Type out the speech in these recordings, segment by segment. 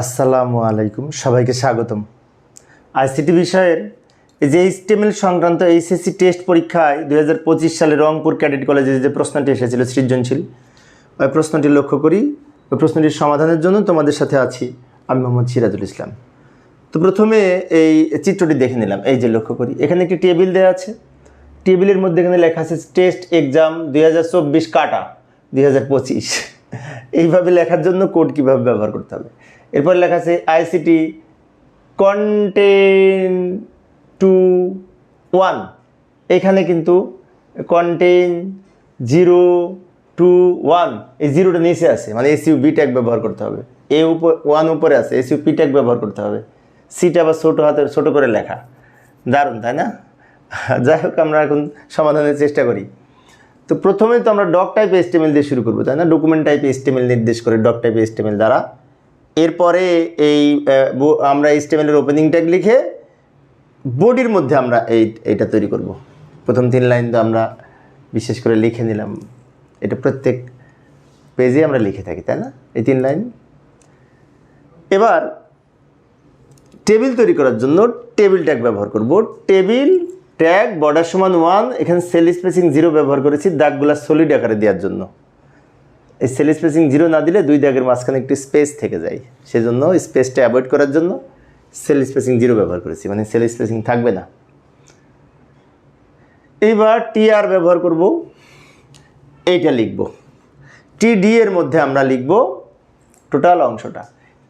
আসসালামু আলাইকুম, সবাইকে স্বাগতম। আইসিটি বিষয়ের এই যে এইচটিএমএল সংক্রান্ত এইচএসসি টেস্ট পরীক্ষায় দুই হাজার পঁচিশ সালে রংপুর ক্যাডেট কলেজে যে প্রশ্নটি এসেছিল সৃজনশীল, ওই প্রশ্নটি লক্ষ্য করি, ওই প্রশ্নটির সমাধানের জন্য তোমাদের সাথে আছি আমি মোহাম্মদ সিরাজুল ইসলাম। তো প্রথমে এই চিত্রটি দেখে নিলাম, এই যে লক্ষ্য করি, এখানে একটি টেবিল দেওয়া আছে। টেবিলের মধ্যে এখানে লেখা আছে, টেস্ট এক্সাম দুই হাজার চব্বিশ কাটা দুই হাজার পঁচিশ। এইভাবে লেখার জন্য কোড কীভাবে ব্যবহার করতে হবে? এরপর লেখা আছে আইসিটি কন্টেন টু ওয়ান এখানে কিন্তু কন্টেন জিরো টু ওয়ান এই জিরোটা নিচে আছে মানে এসইউ বি ট্যাগ ব্যবহার করতে হবে। এ উপর ওয়ান উপরে আছে এসইউ পি ট্যাগ ব্যবহার করতে হবে। সিটা আবার ছোটো হাতে ছোটো করে লেখা। দারুণ, তাই না? যাই হোক, আমরা এখন সমাধানের চেষ্টা করি। তো প্রথমে তো আমরা ডক টাইপ এস্টিমেল দিয়ে শুরু করব, তাই না? ডকুমেন্ট টাইপ এস্টিমেল নির্দেশ করে ডক টাইপ এস্টিমেল দ্বারা এরপরে এই আমরা এস্টিমেলের ওপেনিং ট্যাগ লিখে বডির মধ্যে আমরা এই এইটা তৈরি করব। প্রথম তিন লাইন তো আমরা বিশেষ করে লিখে নিলাম। এটা প্রত্যেক পেজে আমরা লিখে থাকি, তাই না? এই তিন লাইন। এবার টেবিল তৈরি করার জন্য টেবিল ট্যাগ ব্যবহার করব। টেবিল ট্যাগ বর্ডার সমান ওয়ান এখানে সেল স্পেসিং জিরো ব্যবহার করেছি, দাগগুলা সলিড আকারে দেওয়ার জন্য। এই সেল স্পেসিং জিরো না দিলে দুই দাগের মাঝখানে একটি স্পেস থেকে যায়। সেজন্য স্পেসটা অ্যাভয়েড করার জন্য সেল স্পেসিং জিরো ব্যবহার করেছি মানে সেল স্পেসিং থাকবে না। এইবার টিআর ব্যবহার করব, এইটা লিখব। টিডি এর মধ্যে আমরা লিখব টোটাল অংশটা।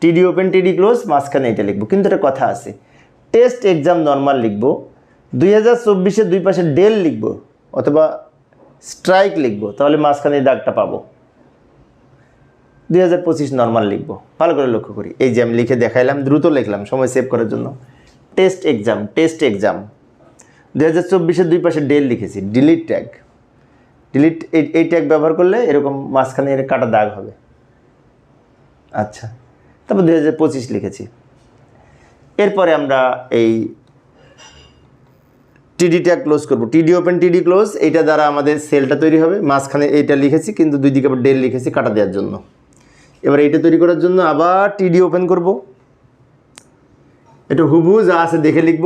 টিডি ওপেন টিডি ক্লোজ মাঝখানে এটা লিখব, কিন্তু একটা কথা আছে। টেস্ট এক্সাম নর্মাল লিখব। দুই হাজার চব্বিশে দুই পাশে ডেল লিখব, অথবা স্ট্রাইক লিখব, তাহলে মাঝখানে দাগটা পাবো। দুই হাজার পঁচিশ নর্মাল লিখব। ভালো করে লক্ষ্য করি। এই যে আমি লিখে দেখাইলাম, দ্রুত লিখলাম, সময় সেভ করার জন্য। টেস্ট এক্সাম টেস্ট এক্সাম দুই হাজার চব্বিশের দুই পাশে ডেল লিখেছি ডিলিট ট্যাগ ডিলিট এই এই ট্যাগ ব্যবহার করলে এরকম মাঝখানে এর কাটা দাগ হবে। আচ্ছা তারপর দুই হাজার পঁচিশ লিখেছি। এরপরে আমরা এই টিডি ট্যাগ ক্লোজ করব। টিডি ওপেন টিডি ক্লোজ এইটা দ্বারা আমাদের সেলটা তৈরি হবে। মাঝখানে এইটা লিখেছি, কিন্তু দুই দিকে আবার ডেল লিখেছি, কাটা দেওয়ার জন্য। এবার এইটা তৈরি করার জন্য আবার টিডি ওপেন করব। এটা হুবহু যা আছে দেখে লিখব।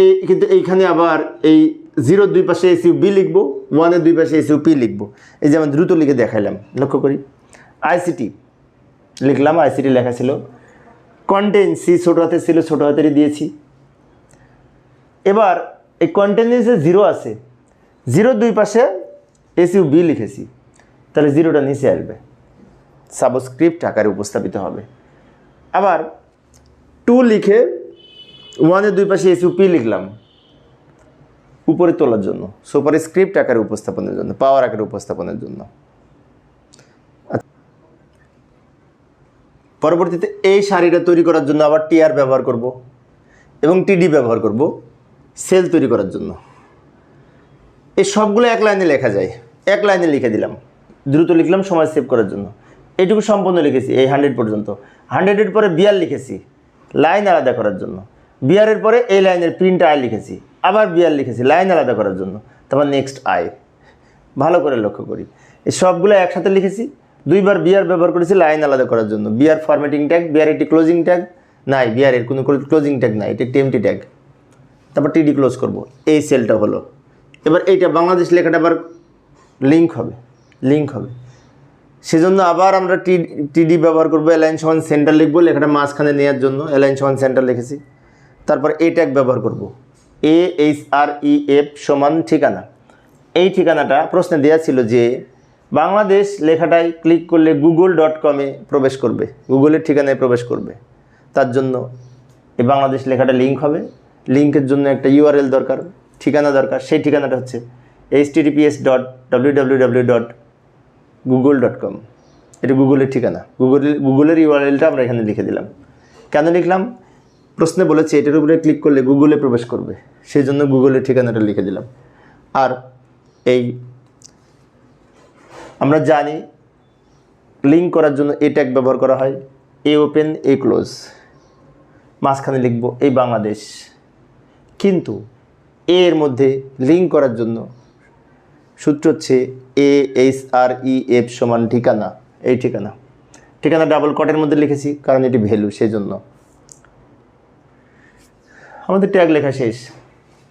এই কিন্তু এইখানে আবার এই জিরোর দুই পাশে এসিউ বি লিখব ওয়ানের দুই পাশে এসিউ পি লিখব। এই যে আমি দ্রুত লিখে দেখাইলাম, লক্ষ্য করি। আইসিটি লিখলাম আইসিটি লেখা ছিল। কন্টেন্ট সি ছোটো হাতে ছিল, ছোটো হাতেরই দিয়েছি। এবার এই কন্টেন্টে জিরো আছে জিরোর দুই পাশে এসইউ বি লিখেছি। তাহলে জিরোটা নিচে আসবে। সাবস্ক্রিপ্ট আকারে উপস্থাপিত হবে। আবার টু লিখে ওয়ানের দুই পাশে এসইউ পি লিখলাম। উপরে তোলার জন্য। সুপার স্ক্রিপ্ট আকারে উপস্থাপনের জন্য, পাওয়ার আকারে উপস্থাপনের জন্য। পরবর্তীতে এই শাড়িটা তৈরি করার জন্য আবার টিআর ব্যবহার করব এবং টিডি ব্যবহার করব সেল তৈরি করার জন্য। এই সবগুলো এক লাইনে লেখা যায়। এক লাইনে লিখে দিলাম। দ্রুত লিখলাম, সময় সেভ করার জন্য। এইটুকু সম্পূর্ণ লিখেছি, এই হান্ড্রেড পর্যন্ত। হান্ড্রেডের পরে বিয়ার লিখেছি, লাইন আলাদা করার জন্য। বিয়ারের পরে এই লাইনের প্রিন্ট আয় লিখেছি, আবার বিয়ার লিখেছি, লাইন আলাদা করার জন্য। তারপর নেক্সট আয় ভালো করে লক্ষ্য করি। এই সবগুলো একসাথে লিখেছি, দুইবার বিয়ার ব্যবহার করেছি, লাইন আলাদা করার জন্য। বিয়ার ফরম্যাটিং ট্যাগ বিয়ার একটি ক্লোজিং ট্যাগ নাই বিয়ারের কোনো ক্লোজিং ট্যাগ নাই, এটি টেমটি ট্যাগ তারপর টিডি ক্লোজ করব, এই সেলটা হলো। এবার এইটা বাংলাদেশ লেখাটা আবার লিঙ্ক হবে লিঙ্ক হবে। সেজন্য আবার আমরা টি টিডি ব্যবহার করব অ্যালাইন সমান সেন্টার লিখব, লেখাটা মাঝখানে নেওয়ার জন্য অ্যালাইন সমান সেন্টার লিখেছি। তারপর এই ট্যাগ ব্যবহার করব। A H R E F সমান ঠিকানা। এই ঠিকানাটা প্রশ্নে দেওয়া ছিল যে, বাংলাদেশ লেখাটায় ক্লিক করলে গুগল ডট কমে প্রবেশ করবে। গুগলের ঠিকানায় প্রবেশ করবে। তার জন্য এই বাংলাদেশ লেখাটা লিঙ্ক হবে। লিঙ্কের জন্য একটা ইউআরএল দরকার, ঠিকানা দরকার। সেই ঠিকানাটা হচ্ছে H TTPS dot W W W dot Google dot com এটা গুগলের ঠিকানা। গুগল গুগলের ইউআরএলটা আমরা এখানে লিখে দিলাম। কেন লিখলাম? প্রশ্নে বলেছে, এটার উপরে ক্লিক করলে গুগলে প্রবেশ করবে। সেই জন্য গুগলের ঠিকানাটা লিখে দিলাম। আর এই আমরা জানি লিঙ্ক করার জন্য এ ট্যাগ ব্যবহার করা হয়। এ ওপেন এ ক্লোজ মাঝখানে লিখব, এই বাংলাদেশ। কিন্তু এর মধ্যে লিঙ্ক করার জন্য সূত্র হচ্ছে A H R E F সমান ঠিকানা, এই ঠিকানা। ঠিকানা ডাবল কটের মধ্যে লিখেছি, কারণ এটি ভ্যালু সেই জন্য আমাদের ট্যাগ লেখা শেষ।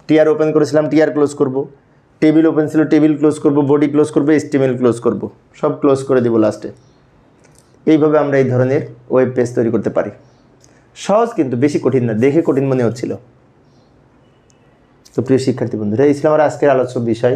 টিআর ওপেন করেছিলাম টিআর ক্লোজ করব। টেবিল ওপেন ছিল টেবিল ক্লোজ করব। বডি ক্লোজ করব এস্টিমেল ক্লোজ করব। সব ক্লোজ করে দিব লাস্টে এইভাবে আমরা এই ধরনের ওয়েব পেজ তৈরি করতে পারি। সহজ কিন্তু, বেশি কঠিন না, দেখে কঠিন মনে হচ্ছিল। তো প্রিয় শিক্ষার্থী বন্ধুরা, এই ছিল আমার আজকের আলোচ্য বিষয়।